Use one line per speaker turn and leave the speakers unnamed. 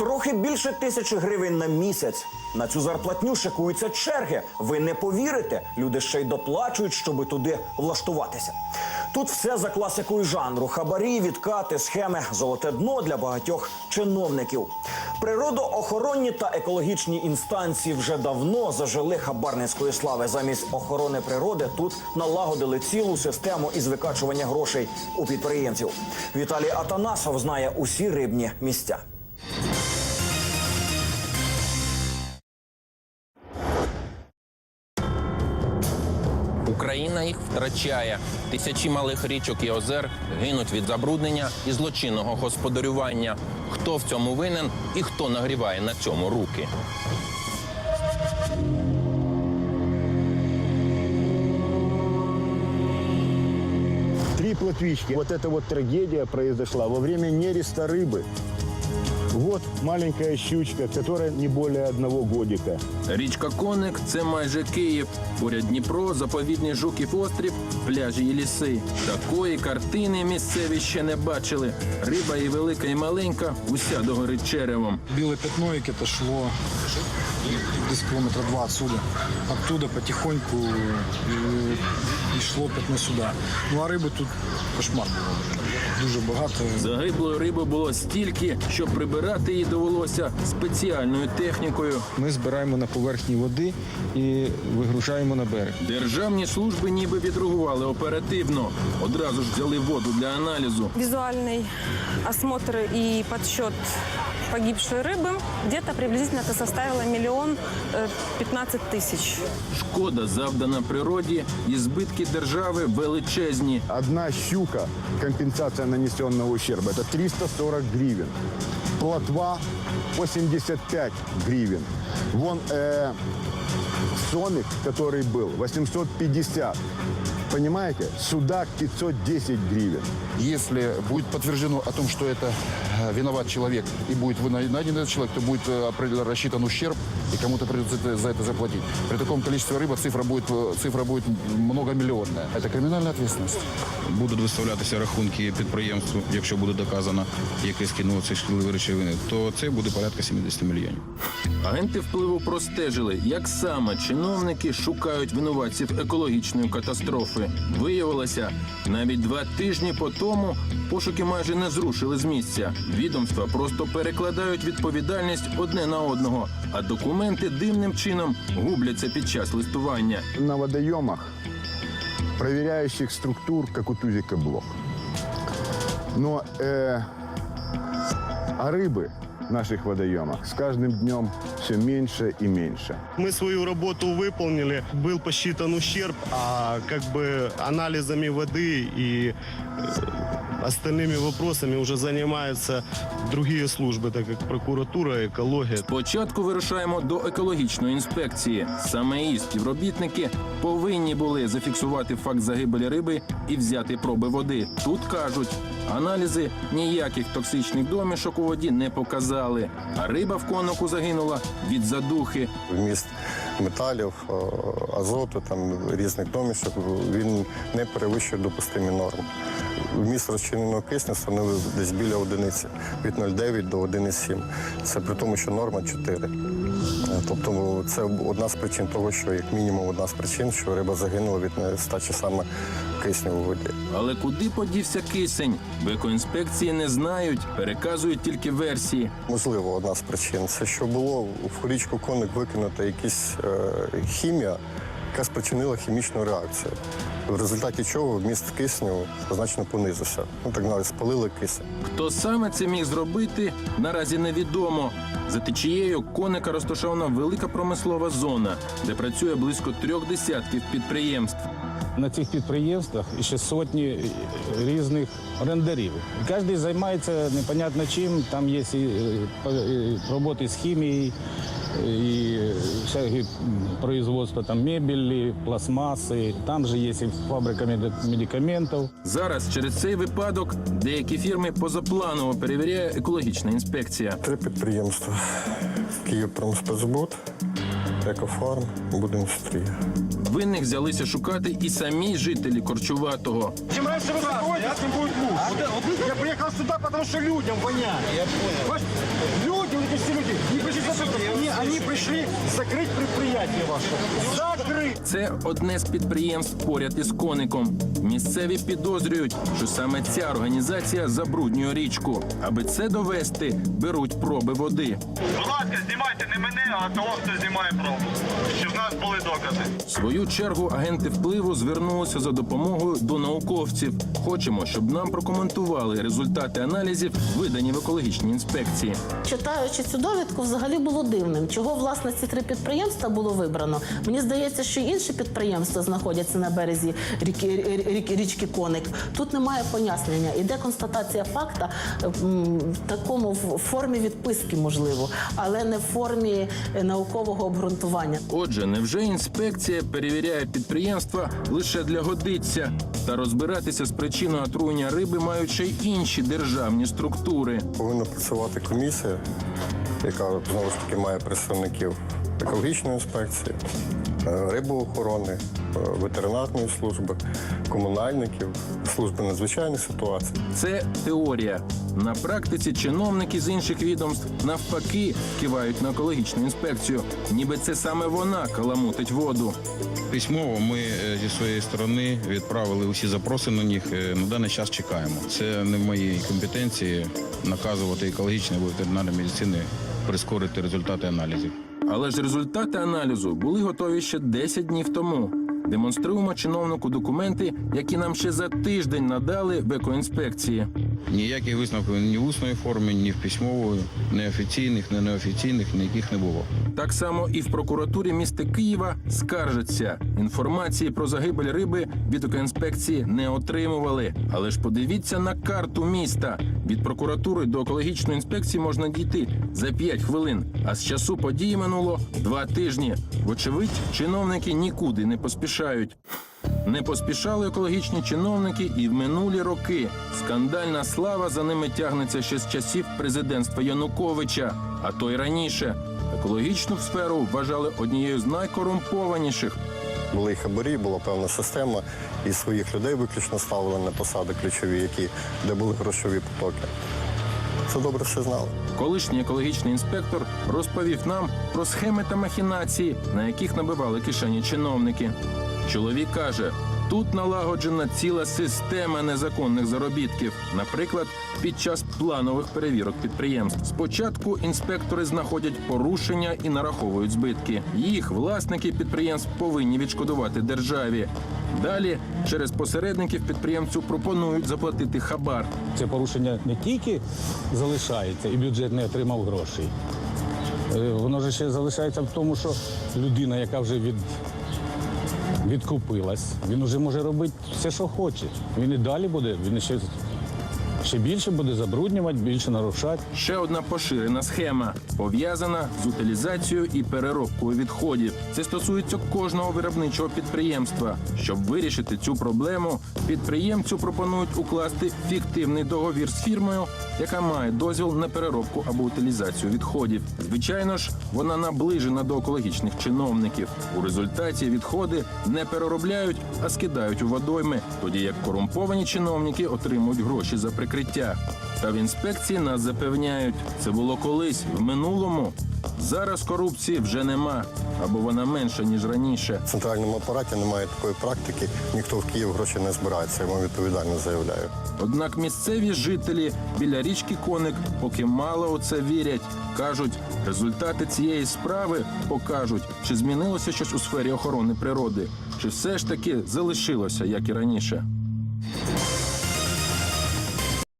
Трохи більше тисячі гривень на місяць. На цю зарплатню шикуються черги. Ви не повірите, люди ще й доплачують, щоби туди влаштуватися. Тут все за класикою жанру: хабарі, відкати, схеми, золоте дно для багатьох чиновників. Природоохоронні та екологічні інстанції вже давно зажили хабарницької слави. Замість охорони природи тут налагодили цілу систему із викачування грошей у підприємців. Віталій Атанасов знає усі рибні місця.
Україна їх втрачає. Тисячі малих річок і озер гинуть від забруднення і злочинного господарювання. Хто в цьому винен і хто нагріває на цьому руки?
Три плотвички. Вот эта вот трагедия произошла во время нереста рыбы. Вот маленькая щучка, которая не более одного годика.
Річка Коник це майже Київ. Поряд Дніпро, заповідний Жуків острів, пляжі і ліси. Такої картини місцеві ще не бачили. Риба і велика, і маленька, уся догорить черевом.
Белое пятно, и это шло десь километра два отсюда. Оттуда потихоньку э, и шло пятно сюда. Ну а риби тут кошмар було. Дуже багато.
Загиблої риби було стільки, що прибирати її довелося спеціальною технікою.
Ми збираємо на поверхні води і вигружаємо на берег.
Державні служби ніби відреагували оперативно. Одразу ж взяли воду для аналізу.
Визуальный осмотр и подсчет погибшей рыбы где-то приблизительно это составило миллион э, пятнадцать тысяч.
Шкода завдана природі і збитки держави величезні.
Одна щука, компенсация нанесенного ущерба, это 340 гривен. Плотва 85 гривен. Вон э, сомик, который был, 850. Понимаете? Судак 510 гривен.
Если будет подтверждено о том, что это э, виноват человек и будет вына- найден этот человек, то будет э, определен- рассчитан ущерб и кому-то придется это- за это заплатить. При таком количестве рыбы цифра будет, э, цифра будет многомиллионная. Это криминальная ответственность.
будуть виставлятися рахунки підприємству, якщо буде доказано якесь кинуло ці шкідливі речовини, то це буде порядка 70 мільйонів.
Агенти впливу простежили, як саме чиновники шукають винуватців екологічної катастрофи. Виявилося, навіть два тижні по тому пошуки майже не зрушили з місця. Відомства просто перекладають відповідальність одне на одного, а документи дивним чином губляться під час листування.
На водоемах проверяющих структур, как у тузика блох. Но э, а рыбы в наших водоемах с каждым днем все меньше и меньше.
Мы свою работу выполнили, был посчитан ущерб, а как бы анализами воды и э, остальными вопросами уже занимаются другие службы, так как прокуратура, экология.
Спочатку вирушаємо до екологічної інспекції. Саме її співробітники повинні були зафіксувати факт загибелі риби і взяти проби води. Тут кажуть, аналізи ніяких токсичних домішок у воді не показали. А риба в конику загинула від задухи.
вміст металів, е, азоту, там різних домішок, він не перевищує допустимі норми. Вміст розчиненого кисню становив десь біля одиниці від 0,9 до 1,7. Це при тому, що норма 4. Е, Тобто це одна з причин того, що як мінімум одна з причин, що риба загинула від нестачі саме кисню у воді.
Але куди подівся кисень? В екоінспекції не знають, переказують тільки версії.
Можливо, одна з причин це що було в річку коник викинута якась е, хімія, яка спричинила хімічну реакцію. В результаті чого вміст кисню значно понизився. Ну так навіть спалили кисень.
Хто саме це міг зробити, наразі невідомо. За течією коника розташована велика промислова зона, де працює близько трьох десятків підприємств.
На цих підприємствах ще сотні різних орендарів. Кожен займається непонятно чим. Там є і, е, і роботи з хімією, і всякі производство там мебелі, пластмаси. Там же є фабрика меди- медикаментів.
Зараз через цей випадок деякі фірми позапланово перевіряє екологічна інспекція.
Три підприємства: Київ промспецбуд, Екофарм, Будіндустрія.
Винних взялися шукати і самі жителі Корчуватого.
Чем раньше вы закроете, тем будет лучше. Я приехал сюда, потому что людям воняет. Я понял Люди, вот эти все люди, не пришли за то, они, они пришли закрыть предприятие ваше. Закрыть!
Це одне з підприємств поряд із коником. Місцеві підозрюють, що саме ця організація забруднює річку. Аби це довести, беруть проби води.
Будь ласка, знімайте не мене, а того, хто знімає пробу. Щоб в нас були докази.
В свою чергу агенти впливу звернулися за допомогою до науковців. Хочемо, щоб нам прокоментували результати аналізів, видані в екологічній інспекції.
Читаючи цю довідку, взагалі було дивним, чого власне ці три підприємства було вибрано. Мені здається, що інші підприємства знаходяться на березі ріки, ріки, річки Коник. Тут немає пояснення. Іде констатація факта в такому в формі відписки, можливо, але не в формі е, наукового обґрунтування.
Отже, невже інспекція перевіряє підприємства лише для годиться та розбиратися з причиною отруєння риби мають ще й інші державні структури.
Повинна працювати комісія, яка знову ж таки має представників екологічної інспекції, рибоохорони, е, ветеринарної служби, комунальників, служби надзвичайних ситуацій.
Це теорія. На практиці чиновники з інших відомств навпаки кивають на екологічну інспекцію, ніби це саме вона каламутить воду.
Письмово ми е, зі своєї сторони відправили усі запроси на них. Е, На даний час чекаємо. Це не в моїй компетенції наказувати екологічній або ветеринарній медицині прискорити результати аналізів.
Але ж результати аналізу були готові ще 10 днів тому. Демонструємо чиновнику документи, які нам ще за тиждень надали в екоінспекції.
Ніяких висновків ні в усній формі, ні в письмової, ні офіційних, ні неофіційних, ніяких не було.
Так само і в прокуратурі міста Києва скаржаться. Інформації про загибель риби від екоінспекції не отримували. Але ж подивіться на карту міста. Від прокуратури до екологічної інспекції можна дійти за 5 хвилин. А з часу події минуло два тижні. Вочевидь, чиновники нікуди не поспішають. Не поспішали екологічні чиновники і в минулі роки. Скандальна слава за ними тягнеться ще з часів президентства Януковича, а то й раніше. Екологічну сферу вважали однією з найкорумпованіших.
Були й хабарі, була певна система, і своїх людей виключно ставили на посади ключові, які, де були грошові потоки. Це добре все знали.
Колишній екологічний інспектор розповів нам про схеми та махінації, на яких набивали кишені чиновники. Чоловік каже: тут налагоджена ціла система незаконних заробітків, наприклад, під час планових перевірок підприємств. Спочатку інспектори знаходять порушення і нараховують збитки. Їх власники підприємств повинні відшкодувати державі. Далі через посередників підприємцю пропонують заплатити хабар.
Це порушення не тільки залишається, і бюджет не отримав грошей. Е, Воно ж ще залишається в тому, що людина, яка вже від, відкупилась, він вже може робити все, що хоче. Він і далі буде, він ще, ще більше буде забруднювати, більше нарушати.
Ще одна поширена схема пов'язана з утилізацією і переробкою відходів. Це стосується кожного виробничого підприємства. Щоб вирішити цю проблему, підприємцю пропонують укласти фіктивний договір з фірмою, яка має дозвіл на переробку або утилізацію відходів. Звичайно ж, вона наближена до екологічних чиновників. У результаті відходи не переробляють, а скидають у водойми, тоді як корумповані чиновники отримують гроші за прикриття. Та в інспекції нас запевняють, це було колись в минулому. Зараз корупції вже нема або вона менша ніж раніше.
В центральному апараті немає такої практики, ніхто в Київ гроші не збирається, я вам відповідально заявляю.
Однак місцеві жителі біля річки Коник поки мало у це вірять. кажуть, результати цієї справи покажуть, чи змінилося щось у сфері охорони природи, чи все ж таки залишилося як і раніше.